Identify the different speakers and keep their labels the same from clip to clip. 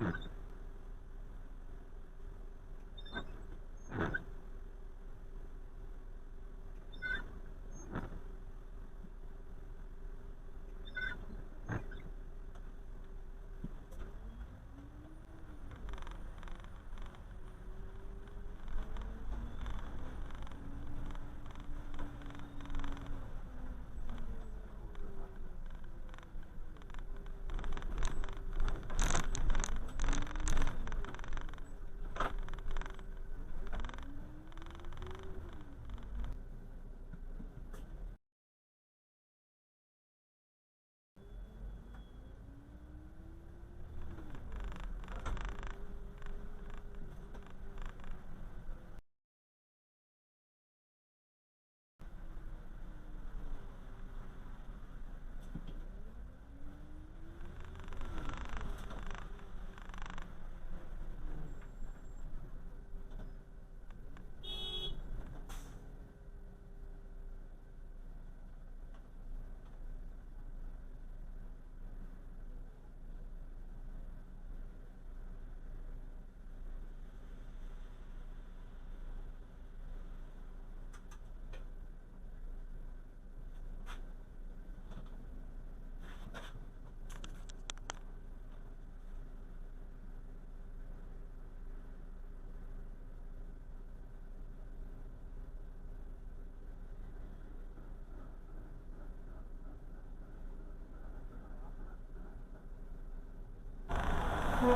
Speaker 1: Hmm.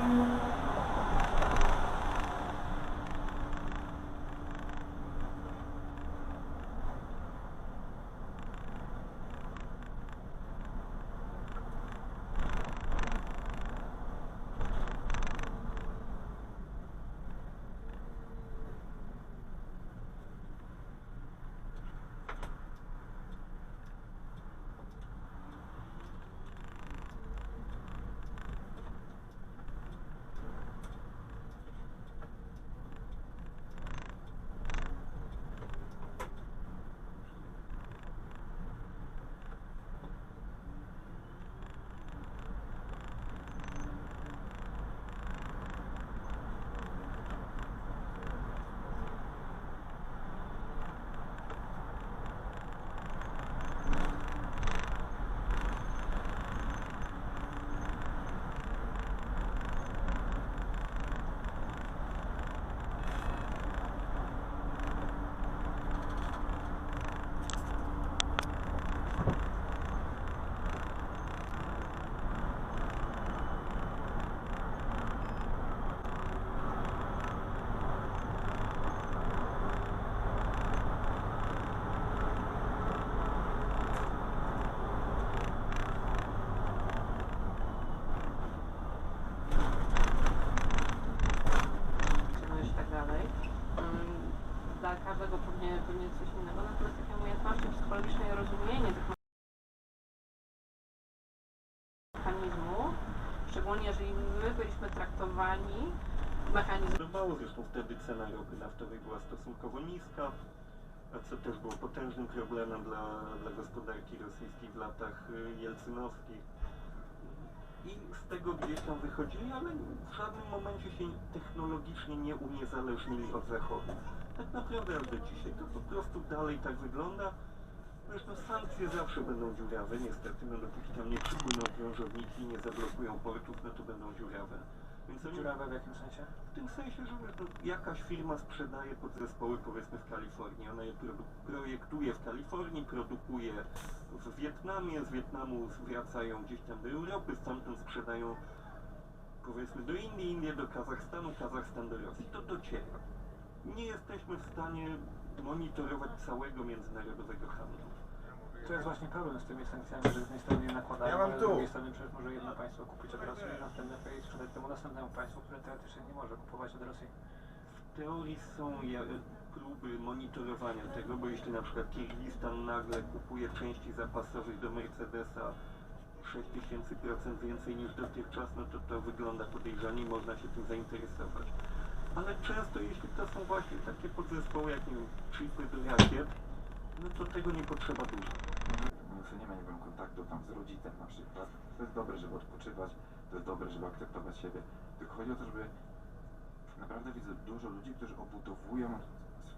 Speaker 1: Música i rozumienie tych mechanizmów, szczególnie jeżeli my byliśmy traktowani mechanizm
Speaker 2: Podobało, zresztą wtedy cena ropy naftowej była stosunkowo niska, a co też było potężnym problemem dla, dla gospodarki rosyjskiej w latach y, jelcynowskich. I z tego gdzieś tam wychodzili, ale w żadnym momencie się technologicznie nie uniezależnili od Zachodu. Tak naprawdę do dzisiaj to po prostu dalej tak wygląda. Zresztą sankcje zawsze będą dziurawe, niestety, no dopóki tam nie przypłyną krążowniki i nie zablokują portów, no to będą dziurawe. Więc oni
Speaker 3: Dziurawe w jakim sensie?
Speaker 2: w tym sensie, że no, jakaś firma sprzedaje podzespoły powiedzmy w Kalifornii. Ona je produ- projektuje w Kalifornii, produkuje w Wietnamie, z Wietnamu wracają gdzieś tam do Europy, stamtąd sprzedają powiedzmy do Indii, Indie do Kazachstanu, Kazachstan do Rosji. To dociera. Nie jesteśmy w stanie monitorować całego międzynarodowego handlu.
Speaker 3: To jest właśnie problem z tymi sankcjami, że z jednej strony je nakładają,
Speaker 4: Ja mam
Speaker 3: ale z
Speaker 4: tu.
Speaker 3: drugiej strony przecież może jedno państwo kupić od Rosji, następne i sprzedać temu następnemu państwu, które teoretycznie nie może kupować od Rosji.
Speaker 2: W teorii są ja- próby monitorowania tego, bo jeśli na przykład Kirgistan nagle kupuje części zapasowych do Mercedesa 6000% więcej niż dotychczas, no to to wygląda podejrzanie i można się tym zainteresować. Ale często jeśli to są właśnie takie podzespoły jak nie wiem, chipy do rakiet, no to tego nie potrzeba dużo.
Speaker 4: Muszę nie ma nie wiem, kontaktu tam z rodzicem na przykład. To jest dobre, żeby odpoczywać, to jest dobre, żeby akceptować siebie, Tylko chodzi o to, żeby naprawdę widzę dużo ludzi, którzy obudowują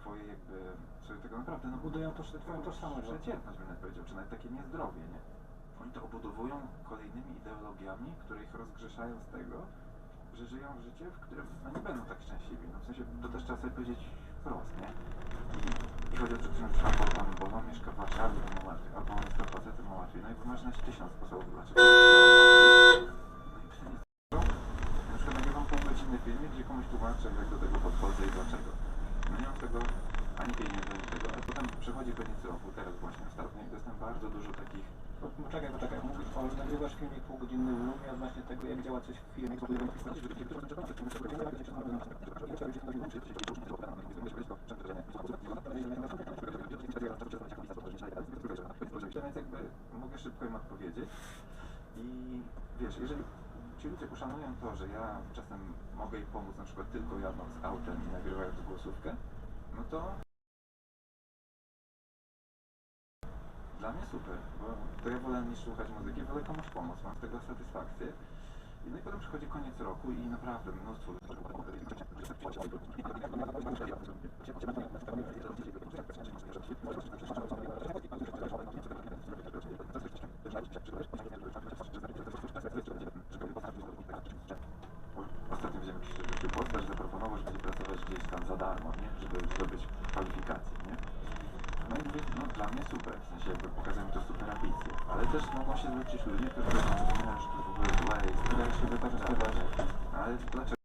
Speaker 4: swoje jakby, swoje tego naprawdę, no
Speaker 3: Budują to, twoją tożsamość.
Speaker 4: przeciętność bym nawet powiedział, czy nawet takie niezdrowie, nie? Oni to obudowują kolejnymi ideologiami, które ich rozgrzeszają z tego, że żyją życie, w którym no, nie będą tak szczęśliwi. No, w sensie to też trzeba sobie powiedzieć wprost, nie? I, chodzi o to, że trzeba tam, bo on mieszka w Warszawie, to ma łatwiej, albo on jest na facet, to ma łatwiej. No i znaleźć tysiąc sposobów, dlaczego. No i? Na przykład nagrywam półgodzinny filmik, gdzie komuś tłumaczę, jak do tego podchodzę i dlaczego. No nie mam tego ani pieniędzy, ani tego, ale potem przechodzi koniec roku, teraz właśnie ostatnio i dostałem bardzo dużo takich
Speaker 3: Poczekaj, poczekaj, mówisz, o, nagrywasz filmik półgodzinny w Lumie odnośnie tego, jak działa coś w firmie.
Speaker 4: Więc jakby mogę szybko im odpowiedzieć i wiesz, jeżeli ci ludzie uszanują to, że ja czasem mogę im pomóc na przykład tylko jadąc autem i nagrywając głosówkę, no to dla mnie super, bo to ja wolę niż słuchać muzyki, wolę komuś pomóc, mam z tego satysfakcję. No i potem przychodzi koniec roku i naprawdę mnóstwo Ostatnio widziałem jakiś rzucił post, że zaproponował, że będzie pracować gdzieś tam za darmo, nie? Żeby zdobyć kwalifikacje, nie? No i mówię, no dla mnie super, w sensie jakby pokazują to super ambicje, ale też mogą się zwrócić ludzie, którzy nie, że to w ogóle waste,
Speaker 3: Ja się wykorzystywać.
Speaker 4: ale dlaczego?